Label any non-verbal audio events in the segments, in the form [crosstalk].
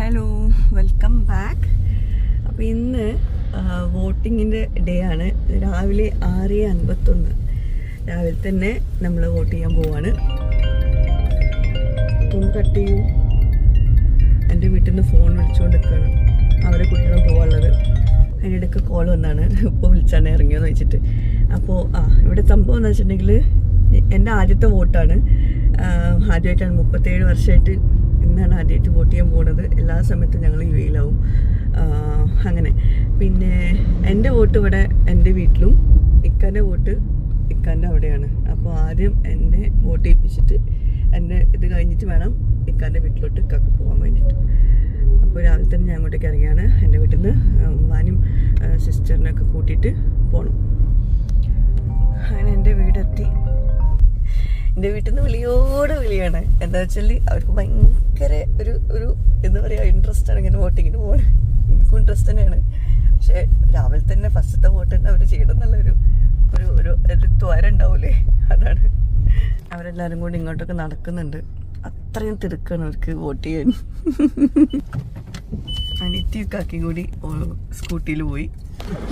Hello welcome back അപ്പോൾ ഇന്ന് വോട്ടിങ്ങിന്റെ day ആണ്. രാവിലെ ആറ് അൻപത്തൊന്ന്. രാവിലെ തന്നെ നമ്മൾ വോട്ട് ചെയ്യാൻ പോവാണ്. ഫോൺ കട്ട് എന്റെ വീട്ടിൽ നിന്ന് ഫോൺ വിളിച്ചുകൊണ്ട് നിൽക്കുകയാണ് അവരെ കുട്ടികളും പോകാനുള്ളത് അതിന്റെ ഇടയ്ക്ക് കോൾ വന്നാണ്. ഇപ്പോൾ വിളിച്ചാണ് ഇറങ്ങിയെന്ന് വെച്ചിട്ട്. അപ്പോൾ ആ ഇവിടെ സംഭവം എന്ന് വെച്ചിട്ടുണ്ടെങ്കിൽ എന്റെ ആദ്യത്തെ വോട്ടാണ്. ആദ്യമായിട്ടാണ് മുപ്പത്തേഴ് വർഷമായിട്ട് ഇന്നാണ് ആദ്യമായിട്ട് വോട്ട് ചെയ്യാൻ പോകുന്നത് എല്ലാ സമയത്തും ഞങ്ങൾ യു എയിലാവും അങ്ങനെ. പിന്നെ എന്റെ വോട്ട് ഇവിടെ എന്റെ വീട്ടിലും ഇക്കാന്റെ വോട്ട് ഇക്കാന്റെ അവിടെയാണ്. അപ്പോൾ ആദ്യം എന്നെ വോട്ട് ചെയ്യിപ്പിച്ചിട്ട് എന്റെ ഇത് കഴിഞ്ഞിട്ട് വേണം ഇക്കാന്റെ വീട്ടിലോട്ട് ഇക്കാക്ക് പോകാൻ വേണ്ടിയിട്ട്. അപ്പോൾ രാവിലെ തന്നെ ഞാൻ അങ്ങോട്ടേക്ക് ഇറങ്ങിയാണ്. എന്റെ വീട്ടിൽ നിന്ന് ഉമ്മാനും സിസ്റ്ററിനൊക്കെ കൂട്ടിയിട്ട് പോകണം അങ്ങനെ എന്റെ വീടെത്തി. എന്റെ വീട്ടിൽ നിന്ന് വിളിയോട് വിളിയാണ്. എന്താ വെച്ചാൽ അവർക്ക് ഭയങ്കര ഒരു ഒരു എന്താ പറയുക ഇൻട്രസ്റ്റ് ആണ് ഇങ്ങനെ വോട്ടിങ്ങിന് പോകണം എനിക്കും ഇൻട്രസ്റ്റ് തന്നെയാണ്. പക്ഷേ രാവിലെ തന്നെ ഫസ്റ്റത്തെ വോട്ട് തന്നെ അവർ ചെയ്യണം എന്നുള്ളൊരു ഒരു ഒരു ഒരു ത്വര ഉണ്ടാവൂലേ? അതാണ്. അവരെല്ലാവരും കൂടി ഇങ്ങോട്ടൊക്കെ നടക്കുന്നുണ്ട്. അത്രയും തിരക്കാണ് അവർക്ക് വോട്ട് ചെയ്യാൻ. അനിറ്റി കാക്കിയും കൂടി സ്കൂട്ടിയിൽ പോയി.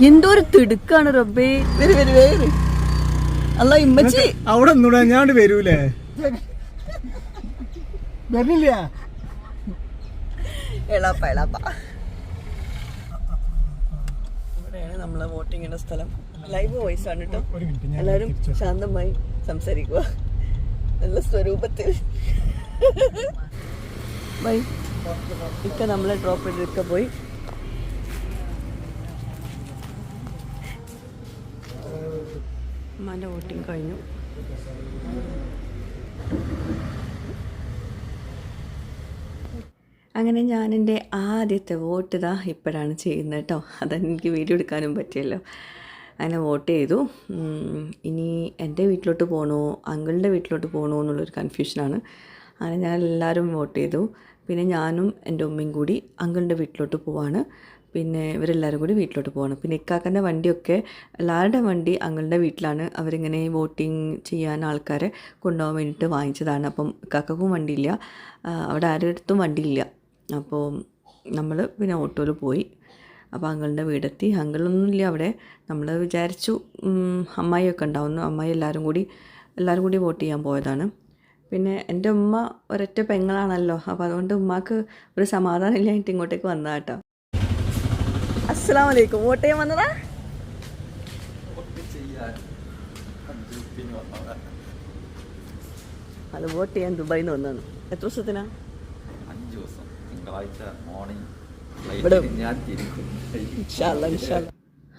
എന്തോ ഒരു തിടുക്കാണ് റബ്ബേ. വരും വരും വരും. അല്ല ഇമ്മച്ചി അവിടെ ഒന്നുകൂടെ ഞാൻ വരൂലേ? വരില്ല എളാപ്പ എളാപ്പ. ഇവിടെയാണ് നമ്മളെ വോട്ടിങ്ങിന്റെ സ്ഥലം. ലൈവ് വോയിസ് ആണ് കേട്ടോ ഒരു മിനിറ്റ് എല്ലാവരും ശാന്തമായി സംസാരിക്കുക നല്ല സ്വരൂപത്തിൽ. ബൈ. ഇക്ക നമ്മളെ ഡ്രോപ്പ് ചെയ്തൊക്കെ പോയി. ഉമ്മാന്റെ വോട്ടിങ് കഴിഞ്ഞു. അങ്ങനെ ഞാൻ എന്റെ ആദ്യത്തെ വോട്ട് ഇതാ ഇപ്പോഴാണ് ചെയ്യുന്നത് കേട്ടോ അതെനിക്ക് വീഡിയോ എടുക്കാനും പറ്റിയല്ലോ. അങ്ങനെ വോട്ട് ചെയ്തു. ഇനി എന്റെ വീട്ടിലോട്ട് പോകണോ അങ്കിളിന്റെ വീട്ടിലോട്ട് പോകണോ എന്നുള്ളൊരു കൺഫ്യൂഷനാണ്. അങ്ങനെ ഞാൻ എല്ലാവരും വോട്ട് ചെയ്തു. പിന്നെ ഞാനും എന്റെ ഉമ്മയും കൂടി അങ്കിളിന്റെ വീട്ടിലോട്ട് പോവാണ്. പിന്നെ ഇവരെല്ലാവരും കൂടി വീട്ടിലോട്ട് പോകണം പിന്നെ ഇക്കാക്കന്റെ വണ്ടിയൊക്കെ എല്ലാവരുടെ വണ്ടി അങ്ങളുടെ വീട്ടിലാണ്. അവരിങ്ങനെ വോട്ടിംഗ് ചെയ്യാൻ ആൾക്കാരെ കൊണ്ടുപോകാൻ വേണ്ടിയിട്ട് വാങ്ങിച്ചതാണ്. അപ്പം ഇക്കാക്കും വണ്ടിയില്ല. അവിടെ ആരുടെ അടുത്തും വണ്ടിയില്ല. അപ്പോൾ നമ്മൾ പിന്നെ ഓട്ടോയിൽ പോയി. അപ്പോൾ അങ്കിളിന്റെ വീടെത്തി. അങ്കിളൊന്നുമില്ല അവിടെ. നമ്മൾ വിചാരിച്ചു അമ്മായിയൊക്കെ ഉണ്ടാവുന്നു. അമ്മായി എല്ലാവരും കൂടി എല്ലാവരും കൂടി വോട്ട് ചെയ്യാൻ പോയതാണ്. പിന്നെ എന്റെ ഉമ്മ ഒരൊറ്റ പെങ്ങളാണല്ലോ. അപ്പോൾ അതുകൊണ്ട് ഉമ്മാക്ക് ഒരു സമാധാനം ഇല്ലായിട്ട് ഇങ്ങോട്ടേക്ക് വന്നതാ കേട്ടോ അസ്സാം വലൈക്കും വോട്ട് ചെയ്യാൻ വന്നതാ? അത് വോട്ട് ചെയ്യാൻ ദുബായിൽ നിന്ന് വന്നതാണ്. എത്ര ദിവസത്തിനാ? അഞ്ച് ദിവസം. തിങ്കളാഴ്ച മോർണിംഗ്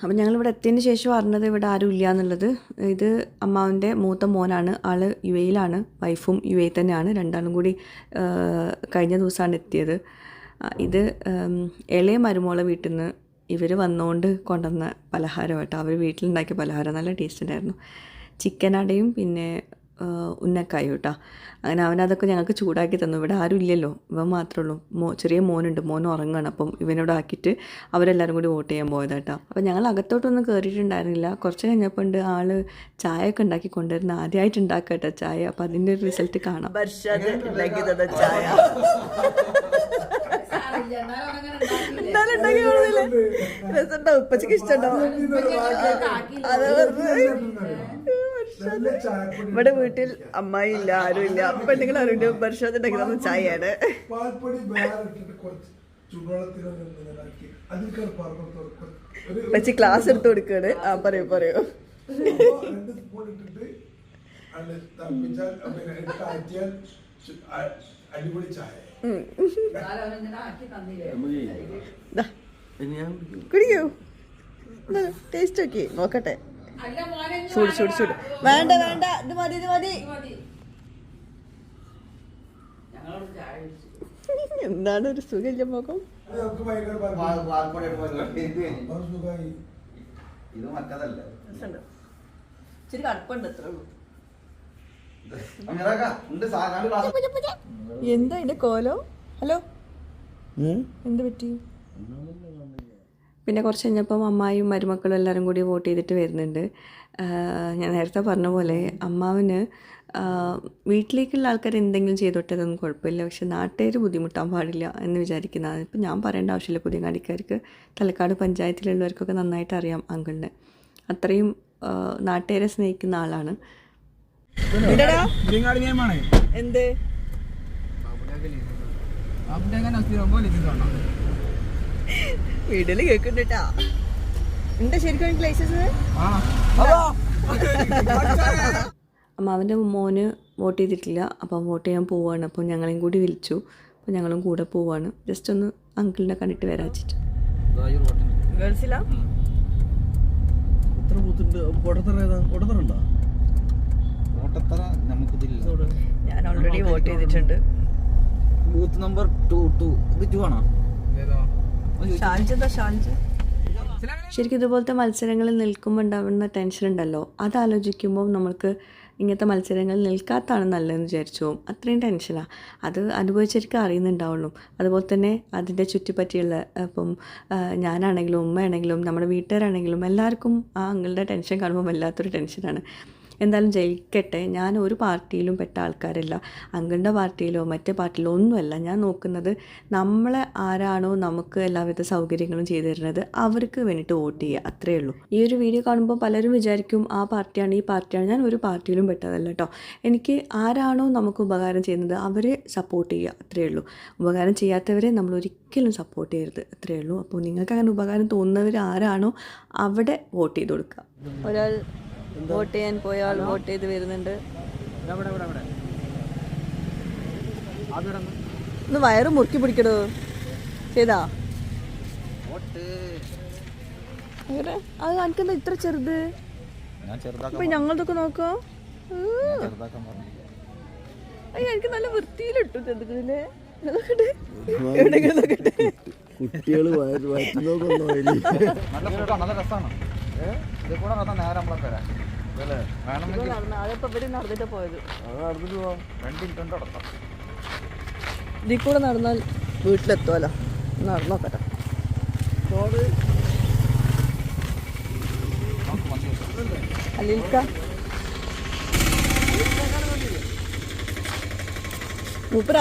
അപ്പം ഞങ്ങളിവിടെ എത്തിയതിന് ശേഷം അറിഞ്ഞത് ഇവിടെ ആരും ഇല്ല എന്നുള്ളത് ഇത് അമ്മാവിന്റെ മൂത്ത മോനാണ്. ആൾ യു എയിലാണ് വൈഫും യു എ തന്നെയാണ്. രണ്ടാളും കൂടി കഴിഞ്ഞ ദിവസമാണ് എത്തിയത്. ഇത് ഇളയ മരുമോളെ വീട്ടിൽ നിന്ന് ഇവർ വന്നുകൊണ്ട് കൊണ്ടുവന്ന പലഹാരം കേട്ടോ അവർ വീട്ടിലുണ്ടാക്കിയ പലഹാരം നല്ല ടേസ്റ്റ് ഉണ്ടായിരുന്നു ചിക്കൻ അടയും പിന്നെ ഉന്നക്കായും കേട്ടോ അങ്ങനെ അവനതൊക്കെ ഞങ്ങൾക്ക് ചൂടാക്കി തന്നു. ഇവിടെ ആരും ഇല്ലല്ലോ. ഇവൻ മാത്രമേ ഉള്ളൂ മോ ചെറിയ മോനുണ്ട്. മോൻ ഉറങ്ങണം. അപ്പം ഇവനോട് ആക്കിയിട്ട് അവരെല്ലാവരും കൂടി വോട്ട് ചെയ്യാൻ പോയത് കേട്ടോ അപ്പം ഞങ്ങൾ അകത്തോട്ടൊന്നും കയറിയിട്ടുണ്ടായിരുന്നില്ല കുറച്ച് കഴിഞ്ഞപ്പോൾ ഉണ്ട് ആൾ ചായ ഒക്കെ ഉണ്ടാക്കി കൊണ്ടുവരുന്ന ആദ്യമായിട്ട് ഉണ്ടാക്കട്ടെ ചായ. അപ്പം അതിന്റെ ഒരു റിസൾട്ട് കാണാം. ചായ. എന്നാലും ഉണ്ടാക്കി കൊടുത്തില്ലേ? രസമുണ്ടാവും. ഉപ്പച്ചക്ക് ഇഷ്ടമുണ്ടോ? അതാ. ഇവിടെ വീട്ടിൽ അമ്മായി ഇല്ല ആരും ഇല്ല. അപ്പൊ എന്തെങ്കിലും ആരുണ്ട് പരിശോധന ഉണ്ടാക്കി തന്ന ചായയാണ് പക്ഷെ ക്ലാസ് എടുത്ത് കൊടുക്കാണ്. ആ പറയൂ പറയൂ. രണ്ട് സ്പൂൺ ഇട്ടിട്ട് അടിപൊളി ചായ. കുടിക്കൂ. ടേസ്റ്റ് നോക്കട്ടെ. ചൂട് ചൂട് ചൂട്. വേണ്ട. വേണ്ട ഇത് മതി ഇത് മതി. [laughs] എന്താണ് ഒരു സുഖമില്ല മുഖം ഇത് മറ്റതല്ല? ഇച്ചിരി കടുപ്പുണ്ട് അത്രേ ഉള്ളൂ അമീറാക്ക, ഉണ്ട് സാ- രണ്ട് ഗ്ലാസ് എന്താ എന്റെ കോലോ? ഹലോ? എന്ത് പറ്റി? പിന്നെ കുറച്ച് കഴിഞ്ഞപ്പം അമ്മായും മരുമക്കളും എല്ലാവരും കൂടി വോട്ട് ചെയ്തിട്ട് വരുന്നുണ്ട്. ഞാൻ നേരത്തെ പറഞ്ഞ പോലെ അമ്മാവിന് വീട്ടിലേക്കുള്ള ആൾക്കാർ എന്തെങ്കിലും ചെയ്തോട്ടെ അതൊന്നും കുഴപ്പമില്ല. പക്ഷെ നാട്ടുകാർ ബുദ്ധിമുട്ടാൻ പാടില്ല എന്ന് വിചാരിക്കുന്നതാണ്. ഇപ്പം ഞാൻ പറയേണ്ട ആവശ്യമില്ല പുതിയ കാടിക്കാർക്ക്. തലക്കാട് പഞ്ചായത്തിലുള്ളവർക്കൊക്കെ നന്നായിട്ട് അറിയാം അങ്കിളിനെ. അത്രയും നാട്ടുകാരെ സ്നേഹിക്കുന്ന ആളാണ്. എന്ത്? കേക്കുന്നുട്ടാ എന്താ ശരിക്കും ലൈസൻസ് അമ്മാവന്റെ മോന് വോട്ട് ചെയ്തിട്ടില്ല. അപ്പം വോട്ട് ചെയ്യാൻ പോവാണ്. അപ്പോൾ ഞങ്ങളെയും കൂടി വിളിച്ചു. അപ്പോൾ ഞങ്ങളും കൂടെ പോവാണ്. ജസ്റ്റ് ഒന്ന് അങ്കിളിനെ കണ്ടിട്ട് വരാ വെച്ചിട്ട്. ഗേൾസിലാ എത്ര ബൂത്തുണ്ട് ഏതാ? ഉണ്ടോ? കോട്ടത്തറ നമുക്കിതില്ല. ഞാൻ ഓൾറെഡി വോട്ട് ചെയ്തിട്ടുണ്ട്. Booth number two two. ഇത് ടു ആണോ? ശരിക്കും ഇതുപോലത്തെ മത്സരങ്ങളിൽ നിൽക്കുമ്പോൾ ഉണ്ടാവുന്ന ടെൻഷൻ ഉണ്ടല്ലോ. അത് ആലോചിക്കുമ്പോൾ നമ്മൾക്ക് ഇങ്ങനത്തെ മത്സരങ്ങളിൽ നിൽക്കാത്തതാണ് നല്ലതെന്ന് വിചാരിച്ചു പോകും. അത്രയും ടെൻഷനാണ് അത് അനുഭവിച്ചിരിക്കും അറിയുന്നുണ്ടാവുള്ളൂ. അതുപോലെ തന്നെ അതിന്റെ ചുറ്റിപ്പറ്റിയുള്ള ഇപ്പം ഞാനാണെങ്കിലും ഉമ്മയാണെങ്കിലും നമ്മുടെ വീട്ടുകാരാണെങ്കിലും എല്ലാവർക്കും ആ അങ്ങളുടെ ടെൻഷൻ കാണുമ്പോൾ വല്ലാത്തൊരു ടെൻഷനാണ് എന്തായാലും ജയിക്കട്ടെ. ഞാൻ ഒരു പാർട്ടിയിലും പെട്ട ആൾക്കാരല്ല. അങ്കിളുടെ പാർട്ടിയിലോ മറ്റേ പാർട്ടിയിലോ ഒന്നുമല്ല. ഞാൻ നോക്കുന്നത് നമ്മളെ ആരാണോ നമുക്ക് എല്ലാവിധ സൗകര്യങ്ങളും ചെയ്തു തരുന്നത് അവർക്ക് വേണ്ടിയിട്ട് വോട്ട് ചെയ്യുക. അത്രയേ ഉള്ളൂ. ഈ ഒരു വീഡിയോ കാണുമ്പോൾ പലരും വിചാരിക്കും ആ പാർട്ടിയാണ് ഈ പാർട്ടിയാണ്. ഞാൻ ഒരു പാർട്ടിയിലും പെട്ടതല്ല കേട്ടോ. എനിക്ക് ആരാണോ നമുക്ക് ഉപകാരം ചെയ്യുന്നത് അവരെ സപ്പോർട്ട് ചെയ്യുക. അത്രയേ ഉള്ളൂ. ഉപകാരം ചെയ്യാത്തവരെ നമ്മൾ ഒരിക്കലും സപ്പോർട്ട് ചെയ്യരുത്. അത്രയേ ഉള്ളൂ. അപ്പോൾ നിങ്ങൾക്ക് അങ്ങനെ ഉപകാരം തോന്നുന്നവർ ആരാണോ അവിടെ വോട്ട് ചെയ്ത് കൊടുക്കുക. ഒരാൾ വോട്ട് ചെയ്യാൻ പോയ ആൾ വോട്ട് ചെയ്ത് വരുന്നുണ്ട്. ഒന്ന് വയറ് മുറുക്കി പിടിക്കടോ. ചെയ്താ? അത് എനിക്കെന്താ ഇത്ര ചെറുത്? അപ്പൊ ഞങ്ങളതൊക്കെ നോക്കോ? ചെറുതാക്കാൻ പറഞ്ഞു. അയ്യ എനിക്ക് നല്ല വൃത്തിയിലിട്ടു ചെറുതില്ലേ കുട്ടികൾ നല്ല രസമാണ് ഇത് കൂടെ നടന്ന നേരെ നമ്മളെ പേരാ. വേണമെങ്കിൽ അതിപ്പോ ഇവിടെ നടന്നിട്ട് പോയത്. നടന്നിട്ട് പോവാം. രണ്ട് മിനിറ്റ് കൊണ്ട് നടത്താം. ഇതിൽ കൂടെ നടന്നാൽ വീട്ടിലെത്തുമല്ലോ നടന്നോക്കട്ടെ മതി അല്ലിൽക്ക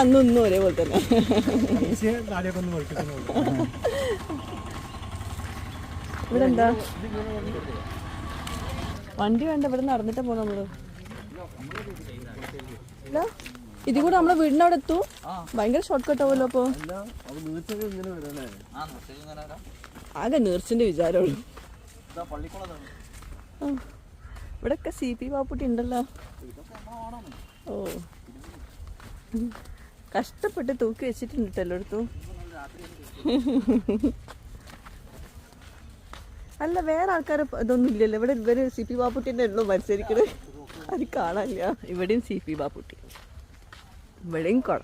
അന്നും ഇന്നും ഒരേപോലെ തന്നെ. [laughs] ഇവിടെ എന്താ വണ്ടി വേണ്ട ഇവിടെ നടന്നിട്ട് പോണം നമ്മൾ. ഇതിൽ കൂടെ നമ്മളെ വീടിന് അവിടെ എത്തു. ഭയങ്കര ഷോർട്ട് കട്ട് ആവുമല്ലോ അപ്പൊ. ആകെ നേർച്ചിന്റെ വിചാരമുള്ളൂ. ഇവിടെ ഒക്കെ സി പി പാപ്പുട്ടി ഉണ്ടല്ലോ. ഓ. കഷ്ടപ്പെട്ട് തൂക്കി വെച്ചിട്ടുണ്ട് എല്ലായിടത്തും. അല്ല വേറെ ആൾക്കാർ ഇതൊന്നും ഇല്ലല്ലോ. ഇവിടെ ഇവർ സി പി ബാപ്പുട്ടിന്റെ ഉള്ളൂ മത്സരിക്കണത്. അത് കാണാനില്ല. ഇവിടെയും സി പി ബാപ്പുട്ടി. ഇവിടെയും കൊട.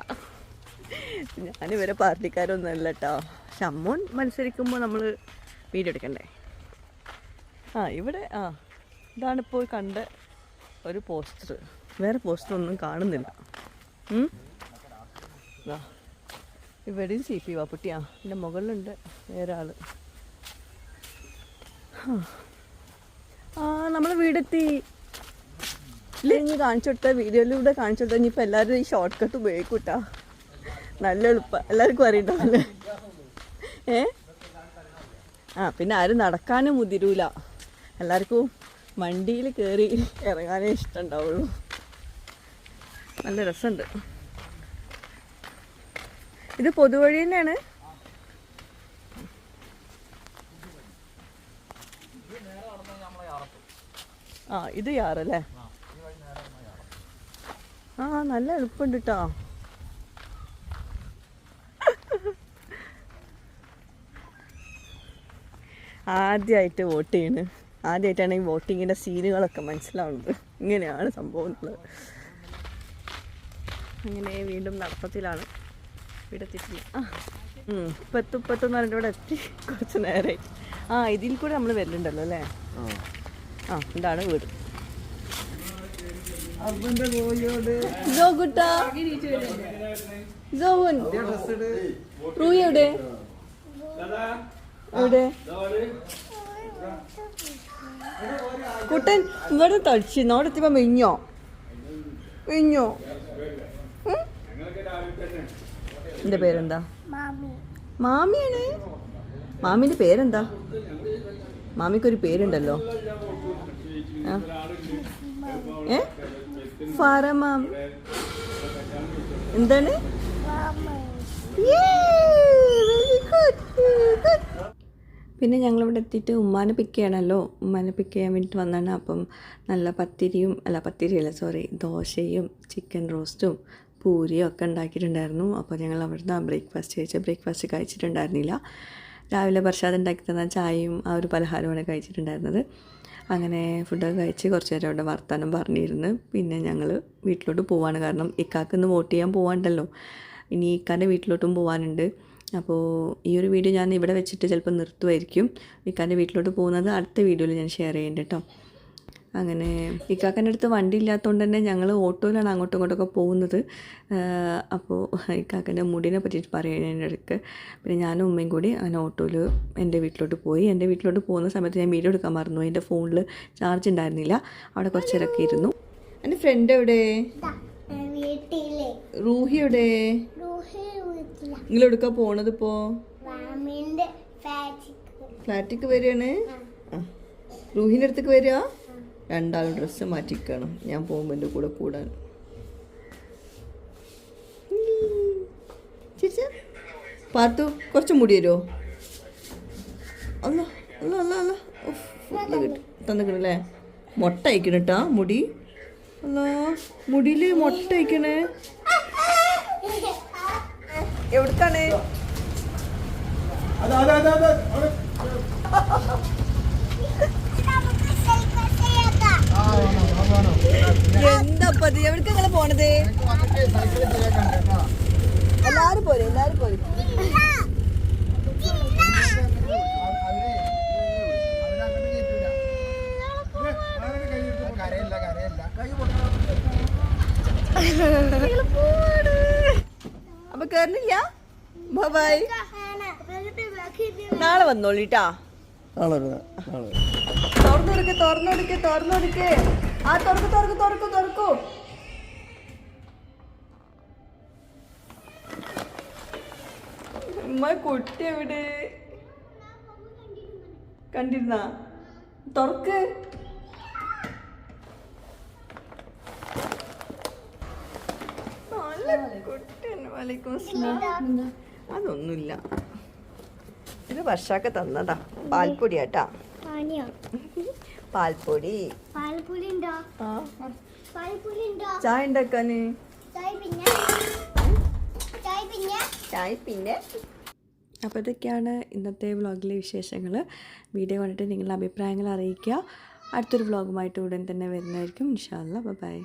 ഞാനിവരെ പാർട്ടിക്കാരൊന്നും അല്ല കേട്ടോ ഷമ്മോൻ മത്സരിക്കുമ്പോൾ നമ്മൾ വീഡിയോ എടുക്കണ്ടേ? ആ ഇവിടെ ആ ഇതാണിപ്പോൾ കണ്ട ഒരു പോസ്റ്റർ. വേറെ പോസ്റ്റർ ഒന്നും കാണുന്നില്ല ഇവിടെയും സി പി വാപ്പുട്ടിയാ എന്റെ മുകളിലുണ്ട് വേറെ ഹാ. ആ നമ്മൾ വീടെത്തി. ഇനി കാണിച്ചു കൊടുത്ത വീഡിയോയിലൂടെ കാണിച്ചു കൊടുത്താൽ ഇനിയിപ്പോൾ എല്ലാവരും ഈ ഷോർട്ട് കട്ട് ഉപയോഗിക്കൂട്ടാ. നല്ല എളുപ്പം. എല്ലാവർക്കും അറിയണ്ടാവല്ലേ ഏ? ആ പിന്നെ ആരും നടക്കാനും മുതിരൂല. എല്ലാവർക്കും വണ്ടിയിൽ കയറി ഇറങ്ങാനേ ഇഷ്ടമുണ്ടാവുള്ളൂ നല്ല രസമുണ്ട് ഇത് പൊതുവഴി തന്നെയാണ്. ആ ഇത് യാറല്ലേ? ആ നല്ല എളുപ്പമുണ്ട് കേട്ടോ ആദ്യമായിട്ട് വോട്ട് ചെയ്യണ്. ആദ്യമായിട്ടാണ് ഈ വോട്ടിങ്ങിന്റെ സീനുകളൊക്കെ മനസ്സിലാവുന്നത്. ഇങ്ങനെയാണ് സംഭവം എന്നുള്ളത് അങ്ങനെ വീണ്ടും നടത്തത്തിലാണ്. ഇവിടെ എത്തിയിട്ടില്ല ആ ഉം. ഇപ്പത്തും ഇപ്പത്തും പറഞ്ഞിട്ട് ഇവിടെ എത്തി. കുറച്ച് നേരമായി ആ ഇതിൽ കൂടെ നമ്മൾ വരുന്നുണ്ടല്ലോ അല്ലേ? ആ ഇതാണ് വീട്. ജോ കുട്ടാ? ജോവുൻ റൂയി എവിടെ? എവിടെ? കുട്ടൻ ഇവിടെ തടിച്ചു നോടെത്തിയപ്പോ എത്തിയപ്പോ മിഞ്ഞോ? മിഞ്ഞോ? എന്റെ പേരെന്താ? മാമിയാണ്? മാമിന്റെ പേരെന്താ? മാമിക്കൊരു പേരുണ്ടല്ലോ. ഫാറമാം. എന്താണ്? പിന്നെ ഞങ്ങളിവിടെ എത്തിയിട്ട് ഉമ്മാനെ പിക്ക് ചെയ്യണമല്ലോ ഉമ്മാനെ പിക്ക് ചെയ്യാൻ വേണ്ടിയിട്ട് വന്നാണ്. അപ്പം നല്ല പത്തിരിയും അല്ല പത്തിരിയല്ല സോറി ദോശയും ചിക്കൻ റോസ്റ്റും പൂരിയും ഒക്കെ ഉണ്ടാക്കിയിട്ടുണ്ടായിരുന്നു. അപ്പോൾ ഞങ്ങൾ അവിടുന്ന് ബ്രേക്ക്ഫാസ്റ്റ് കഴിച്ച ബ്രേക്ക്ഫാസ്റ്റ് കഴിച്ചിട്ടുണ്ടായിരുന്നില്ല. രാവിലെ പ്രസാദം ഉണ്ടാക്കി തന്ന ചായയും ആ ഒരു പലഹാരമാണ് കഴിച്ചിട്ടുണ്ടായിരുന്നത്. അങ്ങനെ ഫുഡൊക്കെ കഴിച്ച് കുറച്ച് നേരം അവിടെ വർത്തമാനം പറഞ്ഞിരുന്ന്. പിന്നെ ഞങ്ങൾ വീട്ടിലോട്ട് പോവാണ്. കാരണം ഇക്കാക്ക് ഇന്ന് വോട്ട് ചെയ്യാൻ പോവാണ്ടല്ലോ. ഇനി ഇക്കാന്റെ വീട്ടിലോട്ടും പോകാനുണ്ട് അപ്പോൾ ഈ ഒരു വീഡിയോ ഞാൻ ഇവിടെ വെച്ചിട്ട് ചിലപ്പോൾ നിർത്തുമായിരിക്കും ഇക്കാന്റെ വീട്ടിലോട്ട് പോകുന്നത് അടുത്ത വീഡിയോയിൽ ഞാൻ ഷെയർ ചെയ്യുന്നുണ്ട് കേട്ടോ അങ്ങനെ ഇക്കാക്കന്റെ അടുത്ത് വണ്ടി ഇല്ലാത്തതുകൊണ്ട് തന്നെ ഞങ്ങൾ ഓട്ടോയിലാണ് അങ്ങോട്ടും ഇങ്ങോട്ടൊക്കെ പോകുന്നത്. അപ്പോൾ ഇക്കാക്കന്റെ മുടിനെ പറ്റിയിട്ട് പറയുന്നതിന്റെ ഇടയ്ക്ക് പിന്നെ ഞാനും ഉമ്മയും കൂടി അങ്ങനെ ഓട്ടോയിൽ എന്റെ വീട്ടിലോട്ട് പോയി. എന്റെ വീട്ടിലോട്ട് പോകുന്ന സമയത്ത് ഞാൻ വീഡിയോ എടുക്കാൻ മറന്നു എന്റെ ഫോണിൽ ചാർജ് ഉണ്ടായിരുന്നില്ല. അവിടെ കുറച്ച് ഇറക്കി ഇരുന്നു. എന്റെ ഫ്രണ്ട് എവിടെ? വീട്ടിലെ. റൂഹി എവിടെ? നിങ്ങൾ എടുക്കാൻ പോണത് ഇപ്പോ? ഫ്ലാറ്റിക്ക്. വരികയാണ്? റൂഹിന്റെ റൂഹിന്റെ അടുത്തേക്ക് വരിക? രണ്ടാളും ഡ്രസ്സ് മാറ്റിക്കണം. ഞാൻ പോകുമ്പോൾ എന്റെ കൂടെ കൂടാൻ. ചിരിച്ച പാത്തു കുറച്ച് മുടി തരുമോ അല്ല അല്ല അല്ല അല്ല ഫുള്ള് മുട്ട അയക്കണം കേട്ടാ മുടി. അല്ല മുടിയിൽ മുട്ട അയക്കണേ. എവിടേക്കാണ്? അതെ അതെ അതെ അത്. അവിടെ എന്താ പതി എവിടേക്ക് നിങ്ങൾ പോണത്? എല്ലാരും പോരെ എല്ലാരും പോരെ. അപ്പൊ കേറുന്നില്ല? ബൈ നാളെ വന്നോളിട്ടാ. നാളെ വരാം, നാളെ. തുറന്നു കൊടുക്ക് തുറന്നു കൊടുക്ക് തുറന്നു കൊടുക്ക് ആ തുറക്ക് തുറക്ക് തുറക്കു തുറക്കൂ. ഉമ്മ കുട്ടി എവിടെ? കണ്ടിരുന്ന? തുറക്ക്. നല്ല കുട്ടി വലൈക്കും. അതൊന്നുമില്ല. ഇത് വർഷമൊക്കെ തന്നതാ. പാൽപ്പൊടിയാട്ടാ. [laughs] പാൽപ്പൊടി. ഉണ്ടോ ആ. ഉണ്ടോ ചായ ഉണ്ടാക്കാന്? ചായ പിന്നെ? ചായ പിന്നെ? ചായ പിന്നെ. അപ്പോൾ ഇതൊക്കെയാണ് ഇന്നത്തെ വ്ളോഗിലെ വിശേഷങ്ങൾ വീഡിയോ കണ്ടിട്ട് നിങ്ങളുടെ അഭിപ്രായങ്ങൾ അറിയിക്കുക. അടുത്തൊരു വ്ളോഗുമായിട്ട് ഉടൻ തന്നെ വരുന്നതായിരിക്കും. ഇൻഷാല്ല ബൈ.